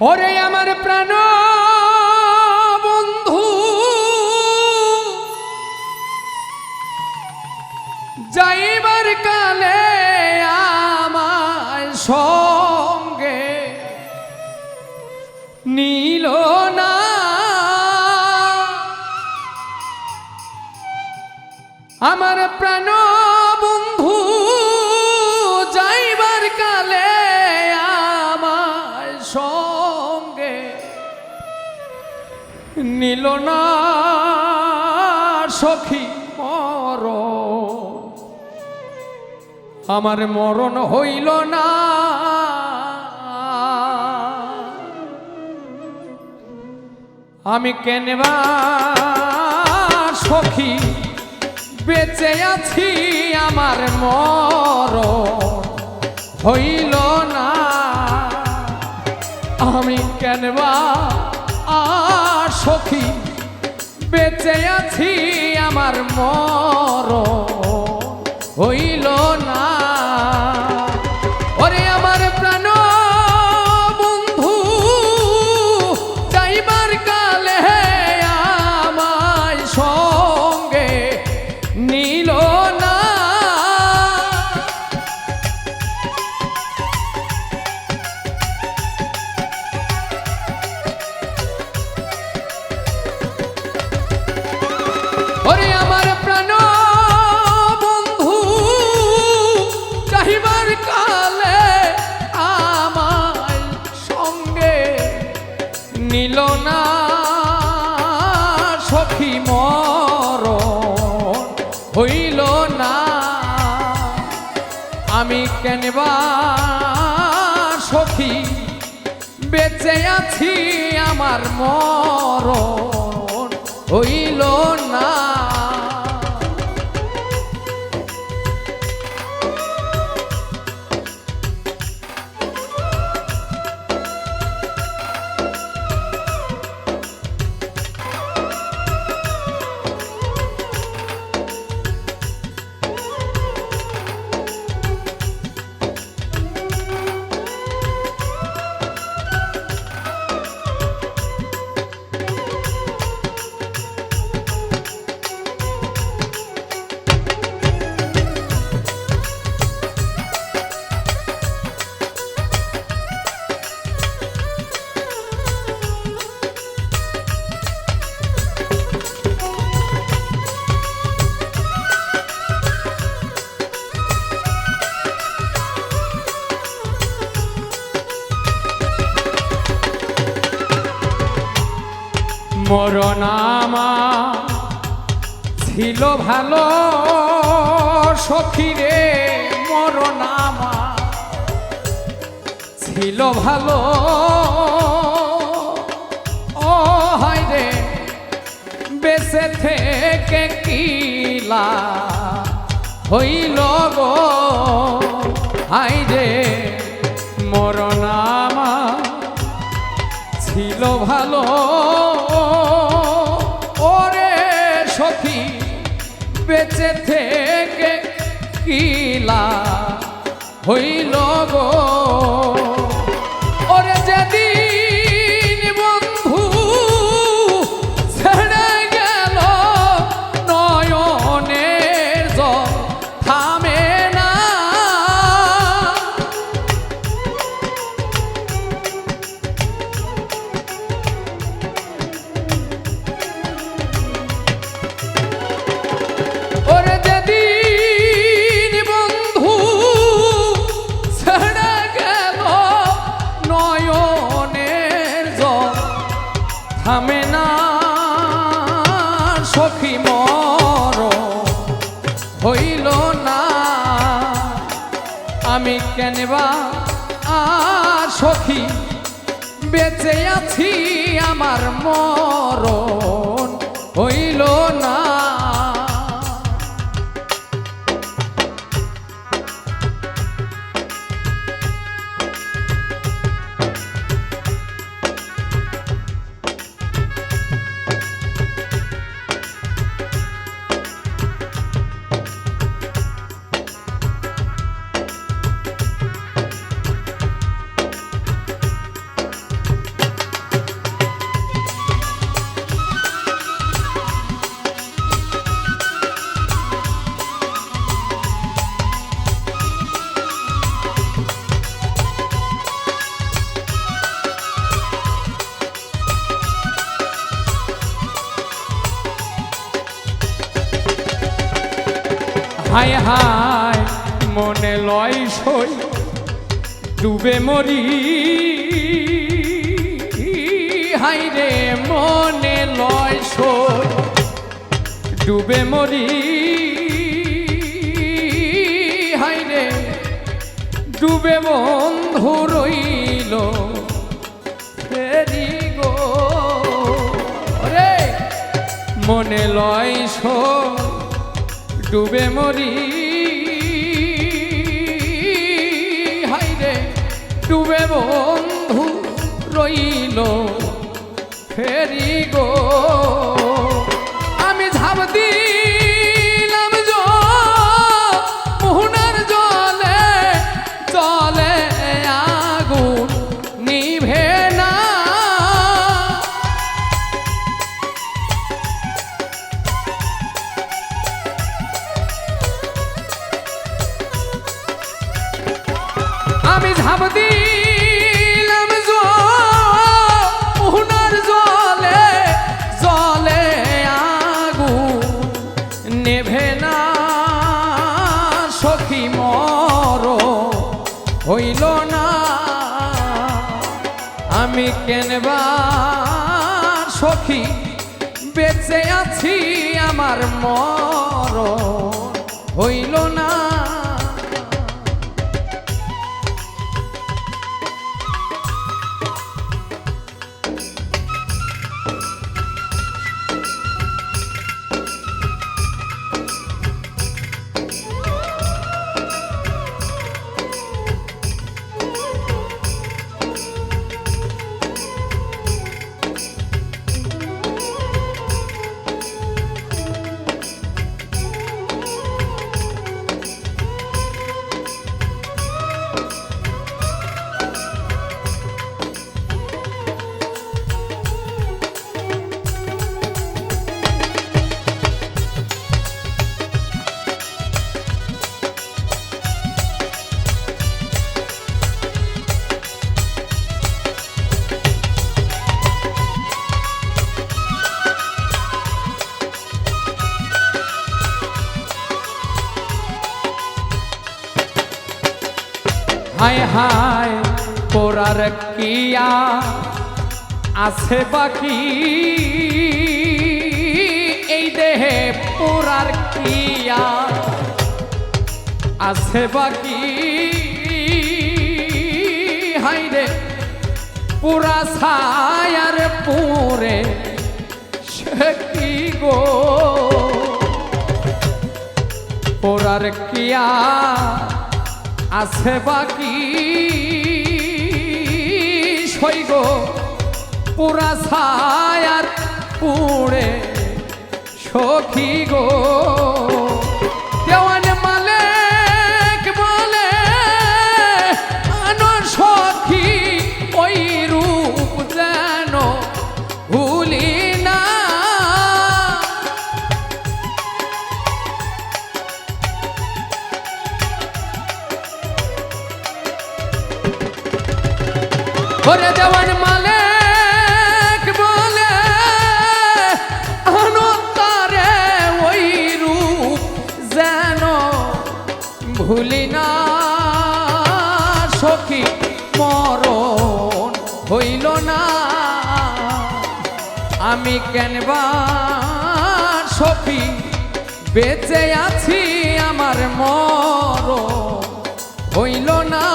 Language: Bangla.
ওরে আমার প্রাণ বন্ধু। যাইবার কালে আমার সঙ্গে নীল না। আমার প্রাণ নিল না সখী মর। আমার মরণ হইল না। আমি কেনবা সখী? বেঁচে আছি আমার মর। হইল না। আমি কেনবা আর সখী বেঁচে আছি আমার মর হইল না কেনবা সখী? বেঁচে আছি আমার মরণ হইল না। মরণামা ছিল ভালো সখী রে মরণামা। ছিল ভালো, ও হাই রে, বেঁচে থেকে কিলা হইল গো? হাই রে, মরণামা ছিল ভালো। ওরে সখী বেঁচে থেকে কিলা হইল গো? ওরে যেদিন না সখী মর হইল না। আমি কেনবা আর সখী বেঁচে আছি আমার মরণ হায় হায়, মনে লয় সই, ডুবে মরি। হাই রে, মনে লয় সই, ডুবে মরি। হাই রে, ডুবে বন্ধু রইল ফেরি গো। রে মনে লয় সই। ডুবে মরি। হাইরে ডুবে বন্ধু রইল ফেরি গো আমি ঝাঁপ দিলাম আগু নেভে না। সখী হইল না। আমি কেনবা সখী বেঁচে আছি, আমার মর হইল না। হায় হায়, পোড়ার কিয়া আছে বাকি? এই দেহে পোড়ার কিয়া আছে বাকি? হাই রে পুরা ছায়ার পুরে সে কি গো? পোড়ার কিয়া আছে বাকি সৈগ পুরা ছায়ার পুড়ে সখী গো। ওরে দেওয়ান মালিক বলে আনন্দারে যেন ভুলি না, সখী মরণ হইল না। আমি কেনবা সখী বেঁচে আছি, আমার মর হইল না।